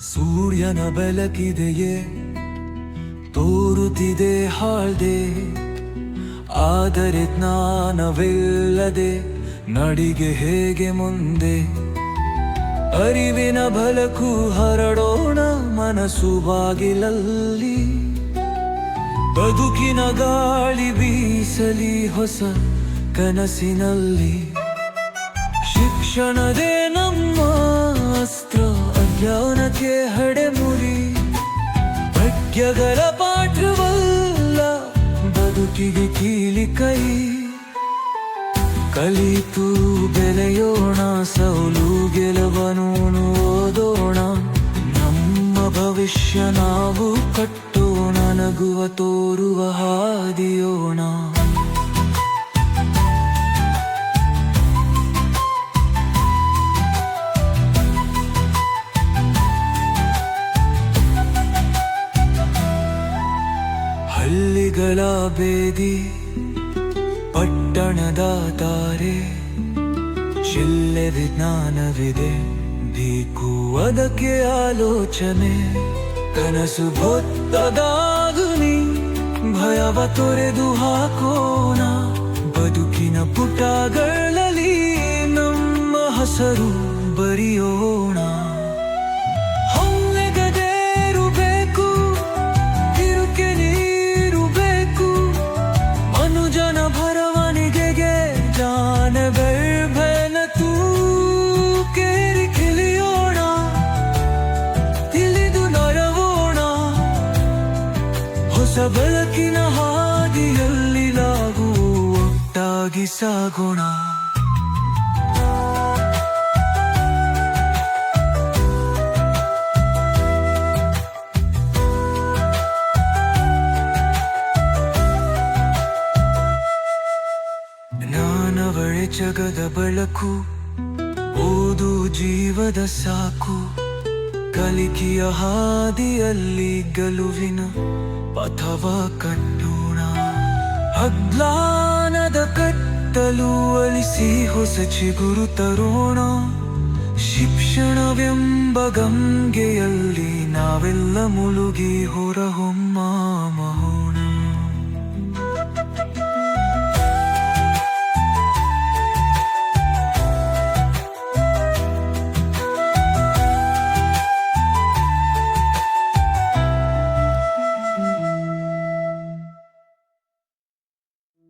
ಸೂರ್ಯನ ಬೆಳಕಿದೆಯೇ? ತೋರುತ್ತಿದೆ, ಹಾಳ್ದೆ. ಆದರೆ ಜ್ಞಾನವಿಲ್ಲದೆ ನಡಿಗೆ ಹೇಗೆ ಮುಂದೆ? ಅರಿವಿನ ಬಲಕು ಹರಡೋಣ, ಮನಸ್ಸು ಬಾಗಿಲಲ್ಲಿ. ಬದುಕಿನ ಗಾಳಿ ಬೀಸಲಿ ಹೊಸ ಕನಸಿನಲ್ಲಿ. ಶಿಕ್ಷಣದೇ ನಮ್ಮ ಅಸ್ತ್ರ. ಅಜ್ಞಾನಕ್ಕೆ ಹಡೆಮುರಿ ಭಾಗ್ಯಗಳ ಪಾಠವಲ್ಲ, ಬದುಕಿಗೆ ಕೀಲಿ ಕೈ. ಕಲಿತು ಬೆಲೆಯೋಣ ಸೌಲು ಗೆಲುವನು ಓದೋಣ. ನಮ್ಮ ಭವಿಷ್ಯ ನಾವು ಕಟ್ಟೋಣ, ನಗುವ, ತೋರುವ ಹಾದಿಯೋಣ. ಹಳ್ಳಿಗಳ ಬೇದಿ, ಪಟ್ಟಣದ ತಾರೆ ಶಿಲ್ಲೆ ವಿಜ್ಞಾನವಿದೆ ಬೇಕು ಅದಕ್ಕೆ ಆಲೋಚನೆ. ಕನಸು ಹೊತ್ತದಾಗುನಿ ಭಯವ ತೊರೆದು ಹಾಕೋಣ. ಬದುಕಿನ ಪುಟಗಳಲ್ಲಿ ನಮ್ಮ ಹಸರು ಬರೆಯೋಣ. ಬೆಳಕಿನ ಹಾದಿಯಲ್ಲಿ ನಾವು ಒಟ್ಟಾಗಿ ಸಾಗೋಣ. ನಾನವಳೆ ಜಗದ ಬೆಳಕು ಓದು ಜೀವದ ಸಾಕು ಕಲಿಕೆಯ ಹಾದಿಯಲ್ಲಿ ಗೆಲುವಿನ ಪಥವ ಕಟ್ಟೋಣ ಅಜ್ಞಾನದ ಕಟ್ಟಲು ಅಳಿಸಿ ಹೊಸ ಚಿಗುರು ತರೋಣ. ಶಿಕ್ಷಣವೆಂಬ ಗಂಗೆಯಲ್ಲಿ ನಾವೆಲ್ಲ ಮುಳುಗಿ ಹೊರಹೊಮ್ಮ ಮಹೋಣ.